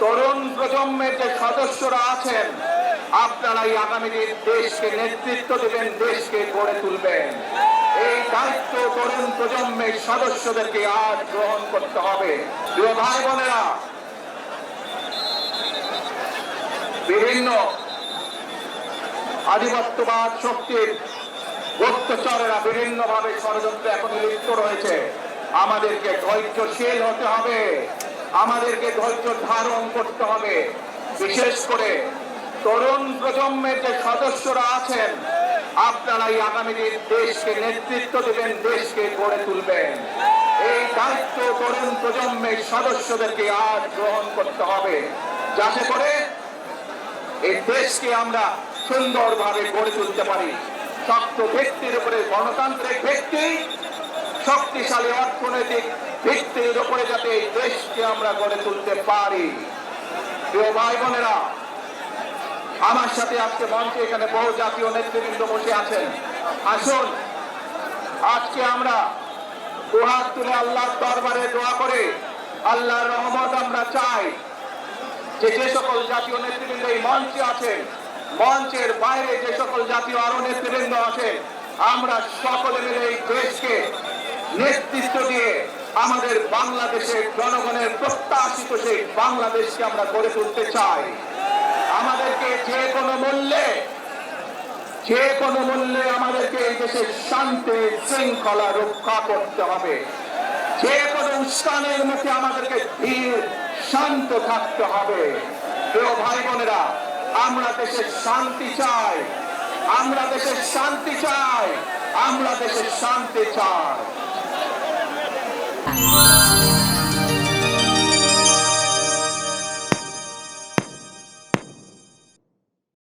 তরুণ প্রজন্মের যে সদস্যরা আছেন, আপনারাই আগামী দিন দেশকে নেতৃত্ব দেবেন, দেশকে গড়ে তুলবেন। এই দায়িত্ব তরুণ প্রজন্মের সদস্যদেরকে আজ গ্রহণ করতে হবে। প্রিয় ভাই বোনেরা, বিভিন্ন আধিপত্যবাদ শক্তির গুপ্তচরেরা বিভিন্ন ভাবে ষড়যন্ত্রে এখন লিপ্ত রয়েছে। আমাদেরকে ধৈর্যশীল হতে হবে। আমাদেরকে ধৈর্য ধারণ করতে হবে। বিশেষ করে তরুণ প্রজন্মের যে সদস্যরা আছেন, আপনারাই আগামী দিন দেশকে নেতৃত্ব দেবেন, দেশকে গড়ে তুলবেন। এই দায়িত্ব তরুণ প্রজন্মের সদস্যদেরকে আজ গ্রহণ করতে হবে। যাতে করে এই দেশকে আমরা সুন্দরভাবে গড়ে তুলতে পারি। শক্ত ভিত্তির উপরে গণতান্ত্রিক ভিত্তি শক্তিশালী অর্থনৈতিক ভিত্তির উপরে যাতে এই দেশকে আমরা গড়ে তুলতে পারি। প্রিয় ভাই বোনেরা, আমার সাথে আজকে মঞ্চে এখানে বহু জাতীয় নেতৃবৃন্দ বসে আছেন। আসুন, আজকে আমরা দুহাত তুলে আল্লাহর দরবারে দোয়া করে আল্লাহর রহমত আমরা চাই। যে যে সকল জাতীয় নেতৃবৃন্দ এই মঞ্চে আছেন, মঞ্চের বাইরে যে সকল জাতীয় আরও নেতৃবৃন্দ আছেন, আমরা সকলে মিলে এই দেশকে নেতৃত্ব দিয়ে আমাদের বাংলাদেশের জনগণের প্রত্যাশিত সেই বাংলাদেশকে আমরা গড়ে তুলতে চাই। আমাদেরকে যে কোনো মূল্যে, যে কোনো মূল্যে আমাদেরকে এই দেশের শান্তি, শৃঙ্খলা রক্ষা করতে হবে। যে কোনো উস্কানের মুখে আমাদেরকে ধীর, শান্ত থাকতে হবে। প্রিয় ভাই বোনেরা, আমরা দেশের শান্তি চাই। আমরা দেশের শান্তি চাই। আমরা দেশের শান্তি চাই। ค่ะ